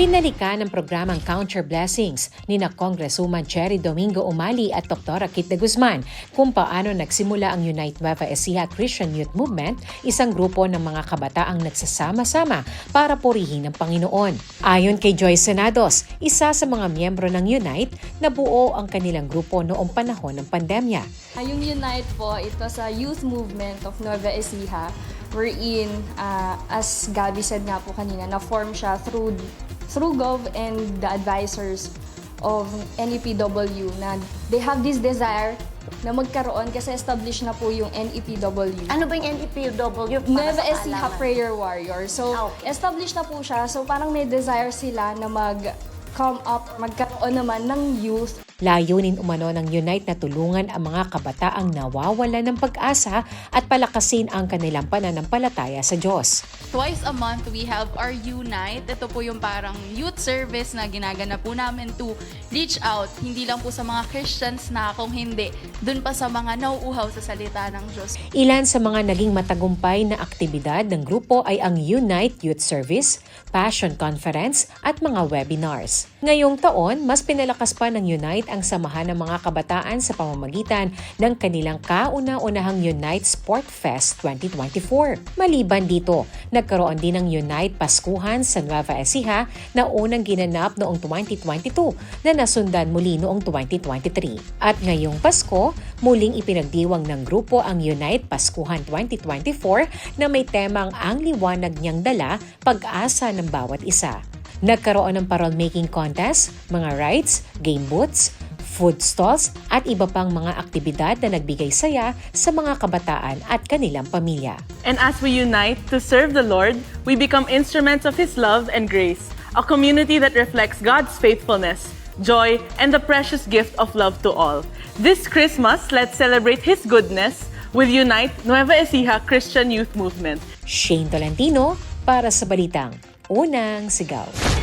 Binalikan ng programang Count Your Blessings ni na Congresswoman Cherry Domingo Umali at Dr. Kit de Guzman kung paano nagsimula ang Unite Nueva Ecija Christian Youth Movement, isang grupo ng mga kabataang nagsasama-sama para purihin ang Panginoon. Ayon kay Joyce Senados, isa sa mga miyembro ng Unite, nabuo ang kanilang grupo noong panahon ng pandemya. Ah, Yung Unite po, ito sa youth movement of Nueva Ecija, wherein, ah, as Gabby said nga po kanina, na-form siya through, through Gov and the advisors of NEPW na they have this desire na magkaroon kasi established na po yung NEPW. Ano ba yung NEPW? Nueva Ecija? Prayer Warrior. So, Ah, okay. established na po siya. So, parang may desire sila na mag come up, magkaroon naman ng youth Layunin umano ng Unite na tulungan ang mga kabataang nawawala ng pag-asa at palakasin ang kanilang pananampalataya sa Diyos. Twice a month, we have our Unite. Ito po yung parang youth service na ginagana po namin to reach out, hindi lang po sa mga Christians na kung hindi, dun pa sa mga nauuhaw sa salita ng Diyos. Ilan sa mga naging matagumpay na aktibidad ng grupo ay ang Unite Youth Service, Passion Conference at mga webinars. Ngayong taon, mas pinalakas pa ng Unite ang samahan ng mga kabataan sa pamamagitan ng kanilang kauna-unahang Unite Sport Fest 2024. Maliban dito, nagkaroon din ng Unite Paskuhan sa Nueva Ecija na unang ginanap noong 2022 na nasundan muli noong 2023. At ngayong Pasko, muling ipinagdiwang ng grupo ang Unite Paskuhan 2024 na may temang ang liwanag niyang dala, pag-asa ng bawat isa. Nagkaroon ng parol making contest, mga rides, game booths, food stalls at iba pang mga aktibidad na nagbigay saya sa mga kabataan at kanilang pamilya. And as we unite to serve the Lord, we become instruments of His love and grace, a community that reflects God's faithfulness, joy, and the precious gift of love to all. This Christmas, let's celebrate His goodness with Unite Nueva Ecija Christian Youth Movement. Shane Tolentino para sa Balitang Unang Sigaw.